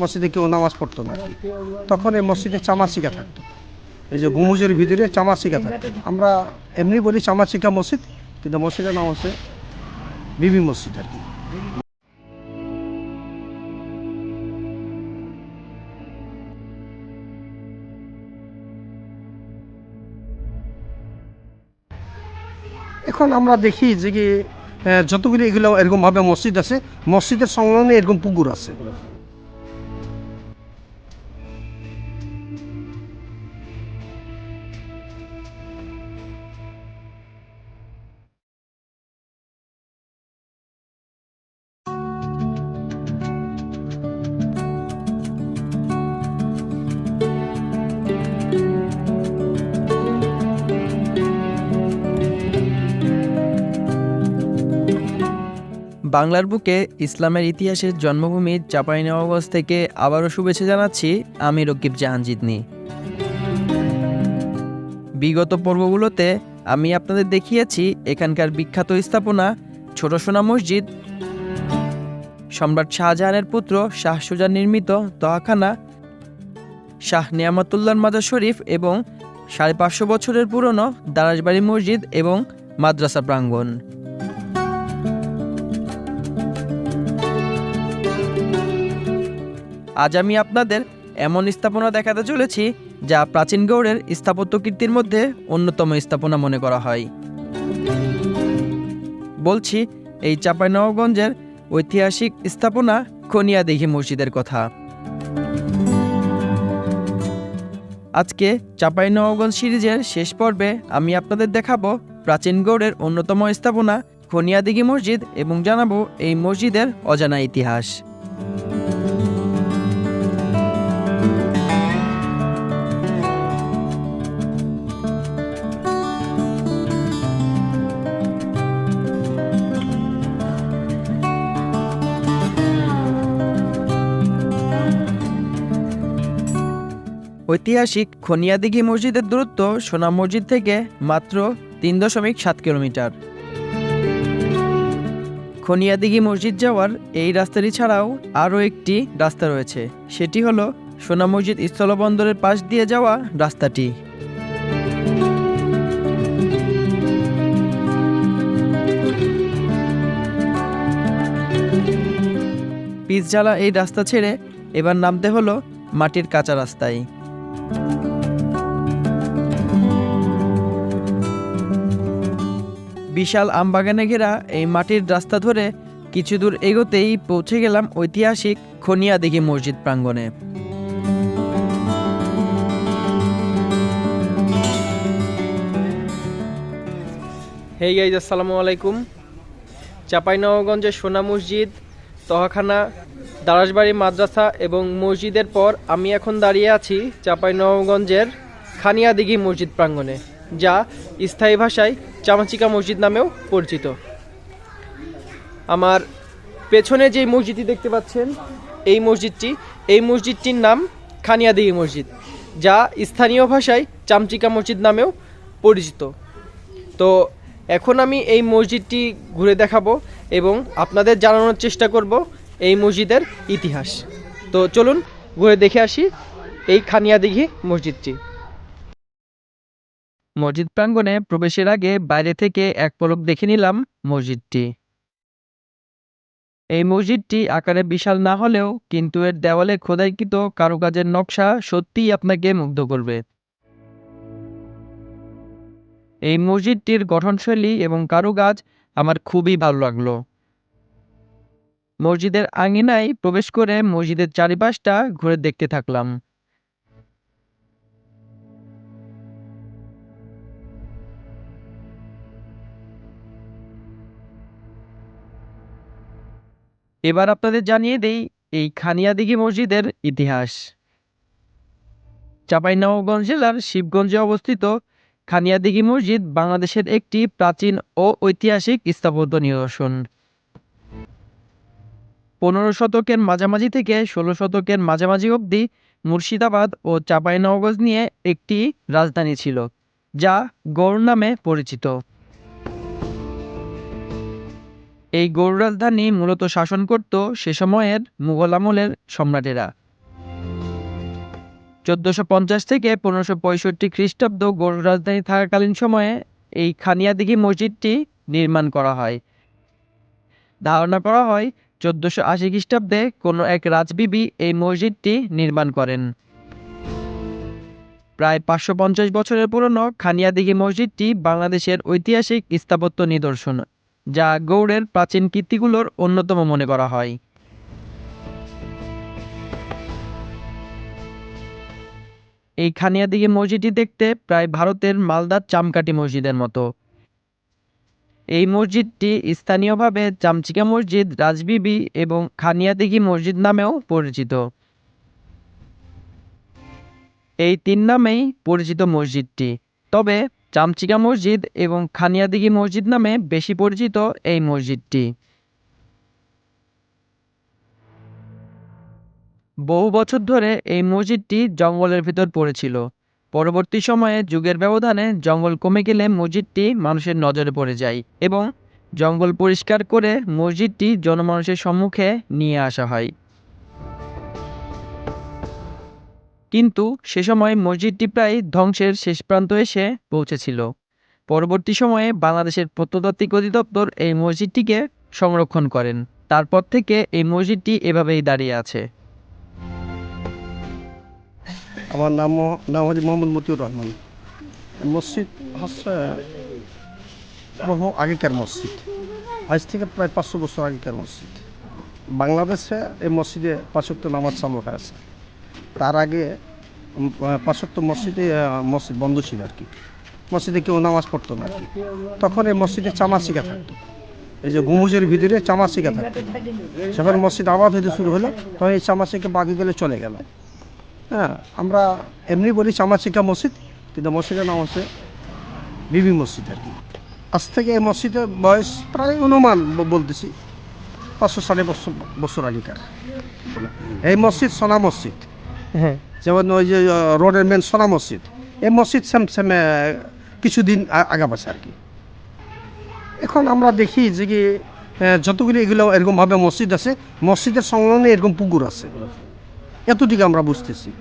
মসজিদে কেউ নামাজ পড়তো না। তখন এই মসজিদে চামাচিকা থাকতো। এই যে গুমুজের ভিতরে চামাচিকা থাকতো। আমরা এমনি বলি চামাচিকা মসজিদ, কিন্তু মসজিদের নাম হচ্ছে বিবি মসজিদ আর কি। এখন আমরা দেখি যে কি যতগুলি এগুলো এরকমভাবে মসজিদ আছে, মসজিদের সংলগ্নে এরকম পুকুর আছে। বাংলার বুকে ইসলামের ইতিহাসের জন্মভূমি চাঁপাইনবাবগঞ্জ থেকে আবারও শুভেচ্ছা জানাচ্ছি আমি রকিব জাহানজিদনি। বিগত পর্বগুলোতে আমি আপনাদের দেখিয়েছি এখানকার বিখ্যাত স্থাপনা ছোট সোনা মসজিদ, সম্রাট শাহজাহানের পুত্র শাহ সুজা নির্মিত দোয়াখানা, শাহ নিয়ামতুল্লাহ মাজার শরীফ এবং সাড়ে পাঁচশো বছরের পুরনো দারাজবাড়ি মসজিদ এবং মাদ্রাসা প্রাঙ্গণ। আজ আমি আপনাদের এমন স্থাপনা দেখাতে চলেছি যা প্রাচীন গৌড়ের স্থাপত্য কীর্তির মধ্যে অন্যতম স্থাপনা মনে করা হয়। বলছি, এই চাঁপাইনবাবগঞ্জের ঐতিহাসিক স্থাপনা খনিয়া খনিয়াদিঘি মসজিদের কথা। আজকে চাঁপাইনবাবগঞ্জ সিরিজের শেষ পর্বে আমি আপনাদের দেখাবো প্রাচীন গৌড়ের অন্যতম স্থাপনা খনিয়াদিঘি মসজিদ এবং জানাব এই মসজিদের অজানা ইতিহাস। ঐতিহাসিক খনিয়াদিঘি মসজিদের দূরত্ব সোনা মসজিদ থেকে মাত্র তিন দশমিক সাত কিলোমিটার। খনিয়াদিঘি মসজিদ যাওয়ার এই রাস্তাটি ছাড়াও আরও একটি রাস্তা রয়েছে। সেটি হলো সোনা মসজিদ স্থলবন্দরের পাশ দিয়ে যাওয়া রাস্তাটি। পিচঝালা এই রাস্তা ছেড়ে এবার নামতে হলো মাটির কাঁচা রাস্তায়। বিশাল আমবাগানে ঘেরা এই মাটির রাস্তা ধরে কিছু দূর এগোতেই পৌঁছে গেলাম ঐতিহাসিক খনিয়াদিঘি মসজিদ প্রাঙ্গণে। হেই গাইজ আসসালামু আলাইকুম। চাঁপাইনবাবগঞ্জের সোনা মসজিদ, তহাখানা দারাসবাড়ি মাদ্রাসা এবং মসজিদের পর আমি এখন দাঁড়িয়ে আছি চাঁপাইনবাবগঞ্জের খানিয়াদিঘি মসজিদ প্রাঙ্গণে, যা স্থায়ী ভাষায় চামাচিকা মসজিদ নামেও পরিচিত। আমার পেছনে যে মসজিদটি দেখতে পাচ্ছেন, এই মসজিদটি, এই মসজিদটির নাম খানিয়াদিঘি মসজিদ, যা স্থানীয় ভাষায় চামচিকা মসজিদ নামেও পরিচিত। তো এখন আমি এই মসজিদটি ঘুরে দেখাবো এবং আপনাদের জানানোর চেষ্টা করব এই মসজিদের ইতিহাস। তো চলুন ঘুরে দেখে আসি এই খানিয়াদিঘি মসজিদটি। মসজিদ প্রাঙ্গণে প্রবেশের আগে বাইরে থেকে এক পলক দেখে নিলাম মসজিদটি। এই মসজিদটি আকারে বিশাল না হলেও কিন্তু এর দেওয়ালে খোদাইকৃত কারুকাজের নকশা সত্যিই আপনাকে মুগ্ধ করবে। এই মসজিদটির গঠনশৈলী এবং কারুকাজ আমার খুবই ভালো লাগল। মসজিদের আঙিনায় প্রবেশ করে মসজিদের চারিপাশটা ঘুরে দেখতে থাকলাম। এবার আপনাদের জানিয়ে দেই এই খানিয়াদিঘি মসজিদের ইতিহাস। চাঁপাইনবাবগঞ্জ জেলার শিবগঞ্জে অবস্থিত খানিয়াদিঘি মসজিদ বাংলাদেশের একটি প্রাচীন ও ঐতিহাসিক স্থাপত্য নিদর্শন। পনেরো শতকের মাঝামাঝি থেকে ষোলো শতকের মাঝামাঝি অবধি মুর্শিদাবাদ ও চাঁপাইনবাবগঞ্জ নিয়ে একটি রাজধানী ছিল, যা গৌড় নামে পরিচিত। এই গৌড় রাজধানী মূলত শাসন করত সে সময়ের মুঘল আমলের সম্রাটেরা। চোদ্দোশো পঞ্চাশ থেকে পনেরোশো পঁয়ষট্টি খ্রিস্টাব্দ গৌড় রাজধানী থাকাকালীন সময়ে এই খানিয়াদিঘি মসজিদটি নির্মাণ করা হয়। ধারণা করা হয় চোদ্দোশো আশি খ্রিস্টাব্দে কোনো এক রাজবিবি এই মসজিদটি নির্মাণ করেন। প্রায় পাঁচশো পঞ্চাশ বছরের পুরনো খানিয়াদিঘি মসজিদটি বাংলাদেশের ঐতিহাসিক স্থাপত্য নিদর্শন, যা গৌড়ের প্রাচীন কীর্তিগুলোর অন্যতম মনে করা হয়। এই খানিয়াদিঘি মসজিদটি দেখতে প্রায় ভারতের মালদার চামকাঠি মসজিদের মতো। এই মসজিদটি স্থানীয়ভাবে চামচিকা মসজিদ, রাজবিবি এবং খানিয়াদিঘি মসজিদ নামেও পরিচিত। এই তিন নামেই পরিচিত মসজিদটি। তবে চামচিকা মসজিদ এবং খানিয়াদিঘি মসজিদ নামে বেশি পরিচিত এই মসজিদটি। বহু বছর ধরে এই মসজিদটি জঙ্গলের ভিতর পড়েছিল। পরবর্তী সময়ে যুগের ব্যবধানে জঙ্গল কমে গেলে মসজিদটি মানুষের নজরে পড়ে যায় এবং জঙ্গল পরিষ্কার করে মসজিদটি জনমানুষের সম্মুখে নিয়ে আসা হয়। কিন্তু সে সময় মসজিদটি প্রায় ধ্বংসের শেষ প্রান্ত এসে পৌঁছেছিল। পরবর্তী সময়ে বাংলাদেশের প্রত্নতাত্ত্বিক অধিদপ্তর এই মসজিদটিকে সংরক্ষণ করেন। তারপর থেকে এই মসজিদটি এভাবেই দাঁড়িয়ে আছে। আমার নাম নাম হচ্ছে মোহাম্মদ মতিউর রহমান। মসজিদ হচ্ছে আগেকার মসজিদ। আজ থেকে প্রায় পাঁচশো বছর আগেকার মসজিদ। বাংলাদেশে এই মসজিদে পাঁচক্ত নামাজ চালু হয়েছে তার আগে পাঁচক্ত মসজিদে মসজিদ বন্ধ ছিল আর কি। মসজিদে কেউ নামাজ পড়তো না আর কি। তখন এই মসজিদে চামাচিকা থাকতো। এই যে গুমুজের ভিতরে চামাচিকা থাকতো। যখন মসজিদ আবাদ হইতে শুরু হলো, তখন এই চামাচিকা বাকি গেলে চলে গেল। হ্যাঁ আমরা এমনি বলি চামাচিকা মসজিদ কিন্তু মসজিদের নাম হচ্ছে বিবি মসজিদ আর কি। আজ থেকে এই মসজিদের বয়স প্রায় অনুমান বলতেছি পাঁচশো সাড়ে বছর বছর আগেকার এই মসজিদ সোনা মসজিদ। হ্যাঁ। যেমন ওই যে রোডের মেন সোনা মসজিদ এই মসজিদ সেম সেম কিছুদিন আগা পাশে আর কি। এখন আমরা দেখি যে কি যতগুলি এগুলো এরকমভাবে মসজিদ আছে মসজিদের সংলগ্নে এরকম পুকুর আছে। এতটুকু আমরা বুঝতেছি।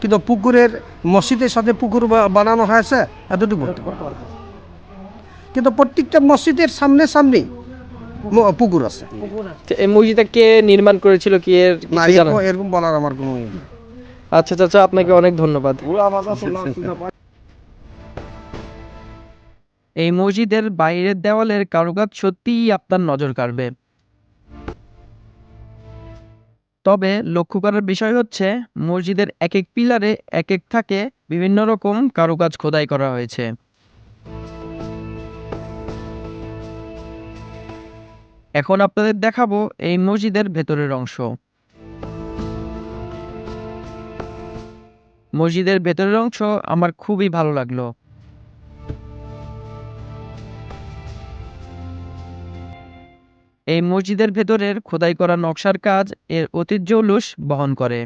কিন্তু পুকুরের মসজিদের সাথে পুকুর বানানো হয়েছে এতটুকু বলতে কিন্তু প্রত্যেকটা মসজিদের সামনে সামনে পুকুর আছে। এই মসজিদটা কে নির্মাণ করেছিল কি এর? এরকম- বলার আমার কোনো ইয়ে নেই। আচ্ছা চাচা আপনাকে অনেক ধন্যবাদ। এই মসজিদের বাইরের দেওয়ালের কারুকাজ সত্যিই আপনার নজর কাড়বে। তবে লক্ষ্য করার বিষয় হচ্ছে, মসজিদের এক এক পিলারে এক এক থাকে বিভিন্ন রকম কারুকাজ খোদাই করা হয়েছে। এখন আপনাদের দেখাবো এই মসজিদের ভেতরের অংশ। মসজিদের ভেতরের অংশ আমার খুবই ভালো লাগল। এই মসজিদের ভেতরের খোদাই করা নকশার কাজ এর ঐতিহ্য উলুস বহন করে।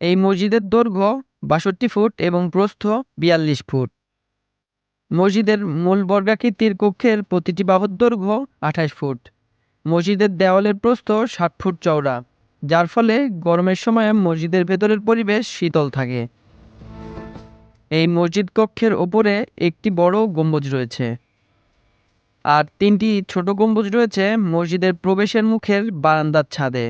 এই মসজিদের দৈর্ঘ্য বাষট্টি ফুট এবং প্রস্থ বিয়াল্লিশ ফুট। মসজিদের মূল বর্গাকৃতির কক্ষের প্রতিটি বাহুর দৈর্ঘ্য আঠাশ ফুট। মসজিদের দেওয়ালের প্রস্থ ষাট ফুট চওড়া, যার ফলে গরমের সময় মসজিদের ভেতরের পরিবেশ শীতল থাকে। এই মসজিদ কক্ষের ওপরে একটি বড় গম্বুজ রয়েছে। আর তিনটি ছোট গম্বুজ রয়েছে মসজিদের প্রবেশের মুখের বারান্দার ছাদে।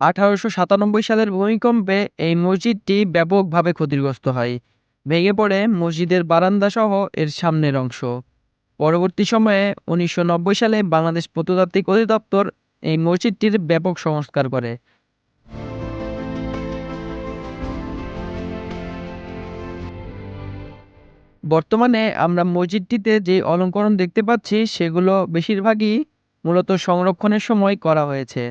আঠারোশো সাতানব্বই সালের ভূমিকম্পে এই মসজিদটি ব্যাপকভাবে ক্ষতিগ্রস্ত হয়। ভেঙে পড়ে মসজিদের বারান্দা সহ এর সামনের অংশ। পরবর্তী সময়ে উনিশশো নব্বই সালে বাংলাদেশ প্রত্নতাত্ত্বিক অধিদপ্তর এই মসজিদটির ব্যাপক সংস্কার করে। বর্তমানে আমরা মসজিদটিতে যে অলঙ্করণ দেখতে পাচ্ছি, সেগুলো বেশিরভাগই মূলত সংরক্ষণের সময় করা হয়েছে।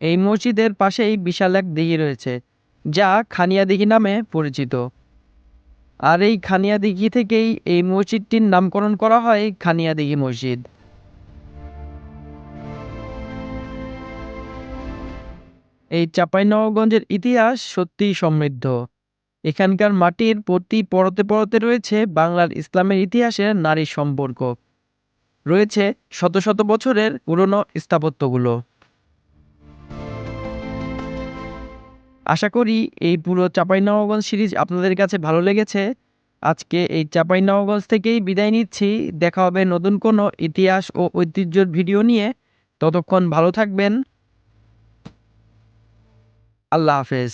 এই মসজিদের পাশেই বিশাল এক দিঘি রয়েছে, যা খানিয়া দিঘি নামে পরিচিত। আর এই খানিয়া দিঘি থেকেই এই মসজিদটির নামকরণ করা হয় খানিয়া দিঘি মসজিদ। এই চাঁপাইনবাবগঞ্জের ইতিহাস সত্যিই সমৃদ্ধ। এখানকার মাটির প্রতি পরতে পরতে রয়েছে বাংলার ইসলামের ইতিহাসের নারী সম্পর্ক। রয়েছে শত শত বছরের পুরনো স্থাপত্যগুলো। আশা করি এই পুরো চাঁপাইনবাবগঞ্জ সিরিজ আপনাদের কাছে ভালো লেগেছে। আজকে এই চাঁপাইনবাবগঞ্জ থেকেই বিদায় নিচ্ছি। দেখা হবে নতুন কোনো ইতিহাস ও ঐতিহ্যর ভিডিও নিয়ে। ততক্ষণ ভালো থাকবেন। আল্লাহ হাফেজ।